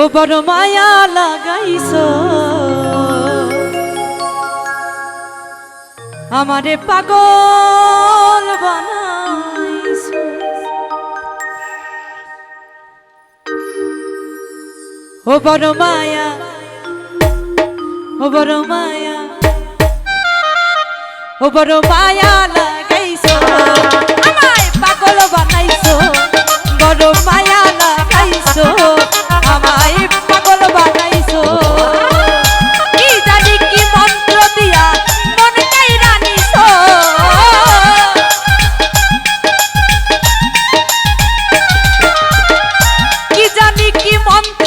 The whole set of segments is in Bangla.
ও বড় মায়া লাগাইছ। আমারে পাগল বানাইছ। ও বড় মায়া, ও বড় মায়া, ও বড় মায়া লাগ মন্ত্র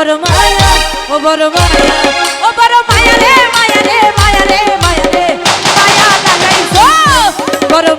বড় মায়া, ও বড় মায়া, ও বড় মায়া রে মায়া রে মায়া রে মায়া রে, মায়া লাগাইছো বড়